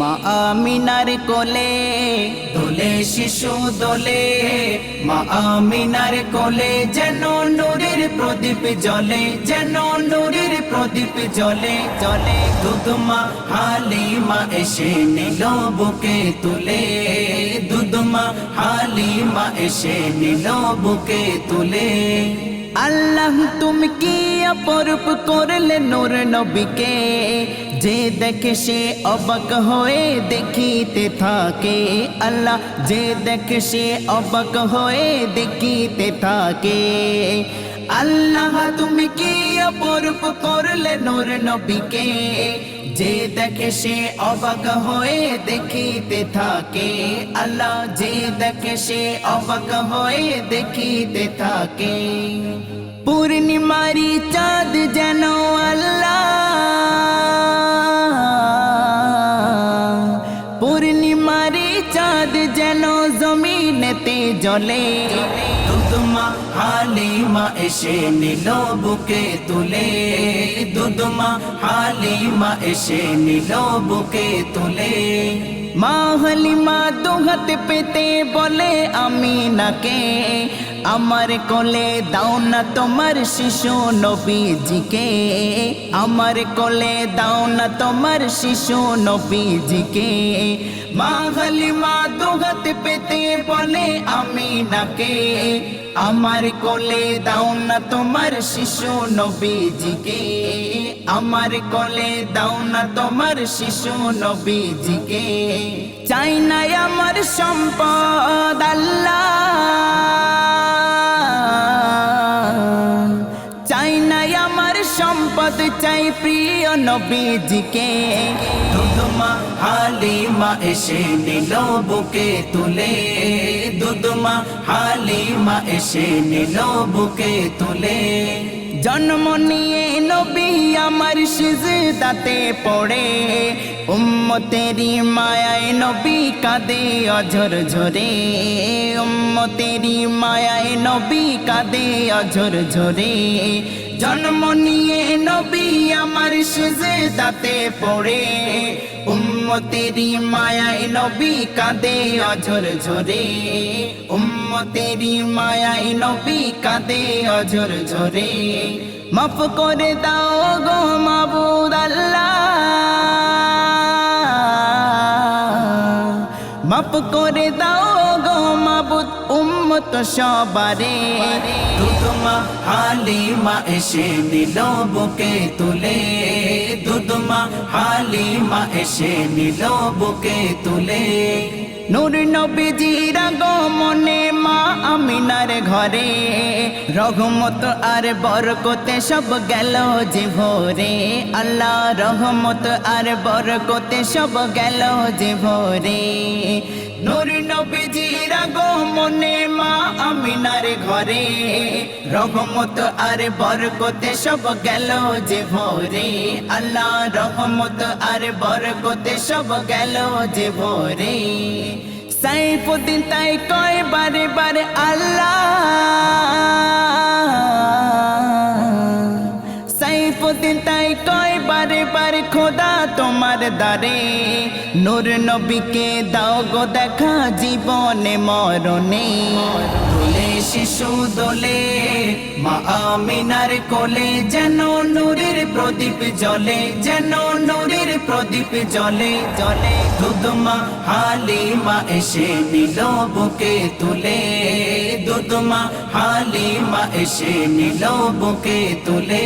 মা আমিনার কোলে, দোলে শিশু দোলে। মা আমিনার কোলে, যেন নূরের প্রদীপ জ্বলে, যেন নূরের প্রদীপ জ্বলে জ্বলে। দুধমা হালিমা এসে নিল বুকে তুলে। দুধমা হালিমা এসে নিল বুকে তুলে। আল্লাহ, তুমি কি অপরূপ করলে নোর নবীকে? যে দেখে সে অবাক হয়ে দেখিতে থাকে। আল্লাহ, যে দেখে সে অবাক হয়ে দেখিতে থাকে। আল্লাহ, তুমি অপরূপ করলে নূর নবীকে। যে দেখে সে অবাক হয়ে দেখিতে থাকে। আল্লাহ যে দেখে সে অবাক হয়ে দেখিতে থাকে। পূর্ণিমারি চাঁদ যেন আল্লাহ। পূর্ণিমারি চাঁদ যেন জমিনেতে জ্বলে। দুদমা হালিমা এসে নিল বুকে তুলে। দুদমা, হালিমা এসে নিল বুকে তুলে। মা হালিমা দুহাত পেতে বলে আমি নাকে আমার কোলে দাও না তোমার শিশু নবীজিকে। আমার কোলে দাও না তোমার শিশু নবীজিকে। মা হালিমা দুহাত পেতে বলে আমি নাকে। আমার কোলে দাও না তোমার শিশু নবীজিকে। আমার কোলে দাও না তোমার শিশু নবীজিকে। চাই না আমার সম্পদ আল্লাহ। সম্পদ চাই প্রিয় নবীজিকে। দুদমা হালিমা এসে নিল বুকে তুলে। দুদমা হালিমা এসে নিল বুকে তুলে। জন্ম নিয়ে নবী আমার সিজদাতে পড়ে। উম্মতেরি মায়ায় নবী কাঁদে অঝর ঝরে। উম্মতেরি মায়ায় নবী কাঁদে অঝর ঝরে। জন্ম নিয়ে নবী আমার সিজদাতে পড়ে। উম্মতেরি মায়ায় নবী কাঁদে অঝর ঝরে। উম্মতেরি মায়ায় নবী কাঁদে অঝর ঝরে। মাফ করে দাও গো মাবুদ আল্লাহ। মাফ করে দাও গো মাবুদ, উম্মত সবারে। দুধমা হালিমা এসে নিল বুকে তুলে। দুধমা হালিমা এসে নিল বুকে তুলে। নূর নবীজির গো মা আমিনার ঘরে। রহমত আর বরকতে সব গেল যে ভোরে। আল্লাহ রহমত আর বরকতে সব গেল যে ভোরে। নূর নবীজির আগমনে মা আমিনার ঘরে। রহমত আর বরকতে সব গেল যে ভোরে। আল্লাহ রহমত আর বরকতে সব গেল যে ভোরে। সাইফুদ্দিন তাই কয়, বারে বারে আল্লাহ। সাইফুদ্দিন তাই কয়, বারে বারে খোদা তোমার দারে নূর নবীকে দাও গো দেখা জীবনে মরণে। দোলে শিশু দোলে মা আমিনার কোলে যেন নুরির প্রদীপ জলে যেন নুরির প্রদীপ জলে জ্বলে। হালি হালিমা এসে নিল বুকে তুলে, দুধমা হালিমা এসে নিল বুকে তুলে।